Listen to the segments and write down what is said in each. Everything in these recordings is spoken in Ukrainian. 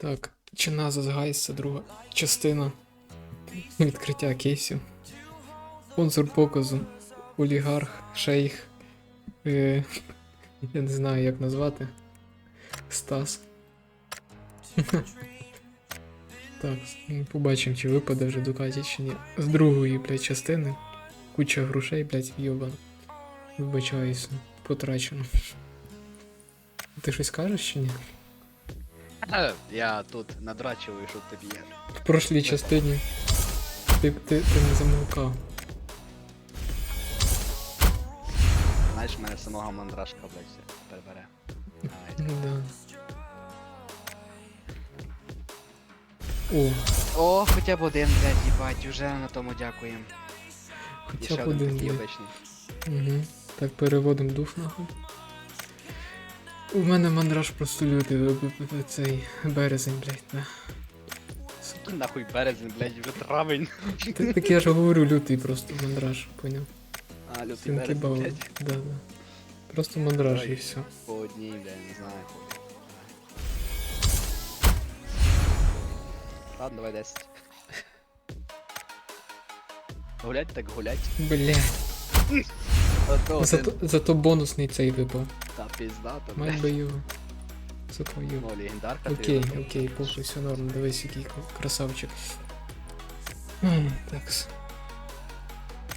Так, чи назас Гайс, це друга частина відкриття кейсів. Спонсор показу. Олігарх, шейх. Е, я не знаю, як назвати. Стас. Так, побачимо, чи випаде вже Дукаті, чи ні. З другої, блядь, частини. Куча грошей, блядь, йобан. Вибачаюся, потрачено. Ти щось кажеш чи ні? Я тут надрачиваю, щоб тобі. В прошлій частині ти, ти, ти не замовкав. Знаєш, мене самого мандрашка, блядь, перебере. Давай. Да. О, О, хоча б один, блядь, їбать, уже на тому дякуємо. І хоча б один один. такий блядь. обичний. Угу. Так, переводимо дух нахуй. У мене мандраж просто лютий, б- б- б- цей березень, блядь, да. Який нахуй березень, блядь, вже травень. Ти- Так я ж говорю лютий просто мандраж, поняв? А, лютий Синки березень, блядь. Да, да. Просто мандраж і все. По одній, блядь, не знаю. Ладно, давай 10. Гулять так гулять. Блядь. Зато, зато бонусний цей випав. Та пізда, то, Май би його. Сука, його. Ну, легендарка ти Окей, вибрав. окей, похуй, все норм, дивись, який красавчик. Такс.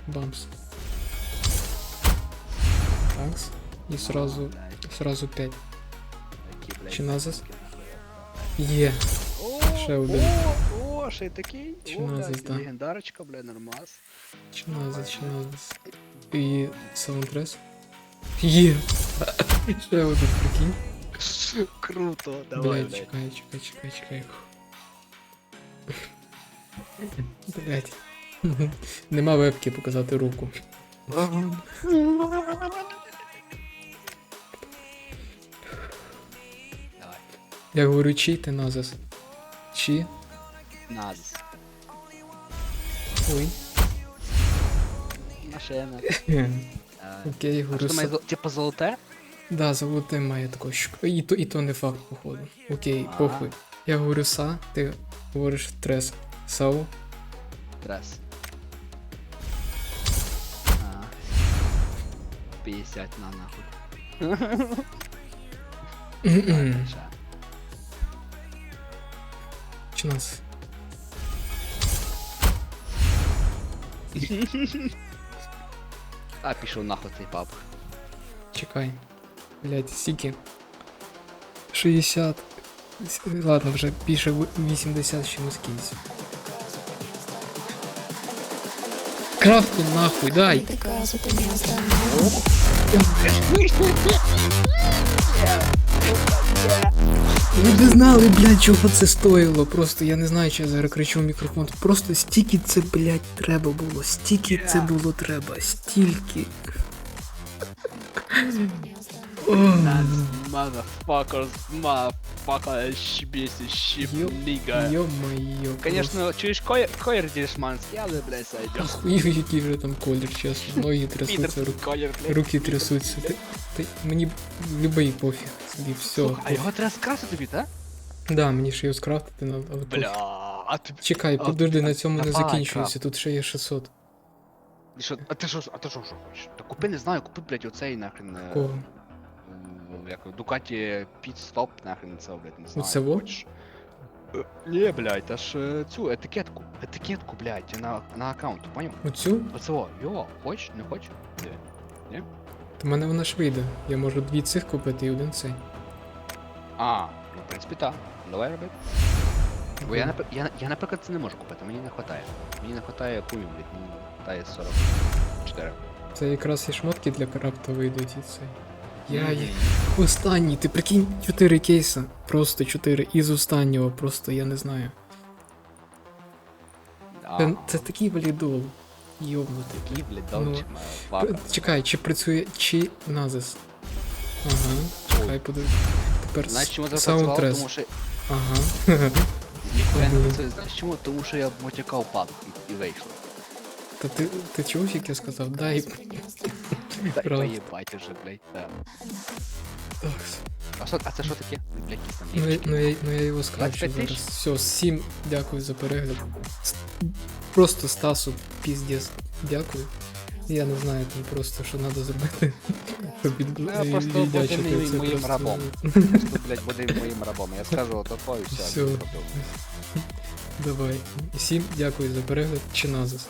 Бамс. Такс. І сразу, сразу 5. які, блядь, Чи назас? такі. Є. О, Ще один. О, о, ще й такий. Чи О, блядь, да. легендарочка, блядь, нормас. Чиназис, чиназис. І саундтрес. Є. Ще один, прикинь. Круто, давай, Блядь, блядь. чекай, чекай, чекай, чекай. Блядь. Нема вебки показати руку. Давай. Я говорю, чи ти назис? Чи? Назас. Ой. Машина. Окей, А говорю. що має, типу золоте? Да, золоте має такого. щ- І то, і то не факт, походу. Окей, похуй. Я говорю са, ти говориш трес. Сау. А. 50 на нахуй. Чи нас? А, пішов нахуй цей пап. Чекай. Блять, стільки. 60. С- Ладно, вже більше в- 80 чимось кінці. Крафту нахуй, дай! The Ви б знали, блядь, чого це стоїло. Просто я не знаю, чи я зараз кричу в мікрофон. Просто стільки це, блядь, треба було. Стільки це було треба. Стільки. Motherfuckers, Motherfuckers, motherfucker, щебесі, щіп, ніга. Йо-моє. Конечно, чуєш колір, дешманський, але, блядь, сойдёт. Хуй, який вже там колір, чесно. Ноги трясуться, руки, руки трясуться. Ти, ти, мені любий пофіг. Собі все. А його треба скрасити тобі, так? Да, мені ще його скрафтити надо, але пофіг. Бля, а ти... Чекай, подожди, на цьому не закінчується, тут ще є 600. Ти що, а ти що, а ти що, що хочеш? Та купи, не знаю, купи, блядь, оцей нахрен. е, Кого? М, Як Дукаті Піт-стоп, нахрен це, блядь, не знаю. Оце во? хочеш. Е, Ні, блядь, та ж е, цю етикетку, етикетку, блядь, на, на аккаунт, поняв? Оцю? Оце во, йо, хочеш, не хочеш? Ні. То в мене вона ж вийде. Я можу дві цих купити і один цей. А, ну, в принципі, так. Давай роби. Бо я, напр- я, я, наприклад, це не можу купити, мені не вистачає. Мені не вистачає хуй, блядь, мені вистачає 44. Це якраз і шмотки для крафта вийдуть і це. Я є. Останній, ти прикинь, 4 кейса. Просто 4 із останнього, просто я не знаю. Це, це такий валідол. Йобнутий. такий, блядь, Ну, Чекай, чи працює чи назис? Ага, чекай, подивись. Тепер Знаєш, чому це саундтрес. працювало? Тому що Ага. ніхуя не працює. Знаєш чому? Тому що я мотякав пап і, і вийшло. Та ти, ти чув, як я сказав? Дай. Та Правда. уже, блядь. Так. А, що, а це що таке? Блядь, якісь там Ну, я, ну, я, ну я його скрафчу 25 зараз. тисяч? Все, всім дякую за перегляд. С- Просто Стасу піздець дякую. Я не знаю там просто, що треба зробити. Щоб від... Ну, я просто віддячити. буду мій- Це моїм просто- рабом. Просто, блядь, буде моїм рабом. Я скажу і все. Всё. зробив. Давай. Всім дякую за перегляд. Чиназис.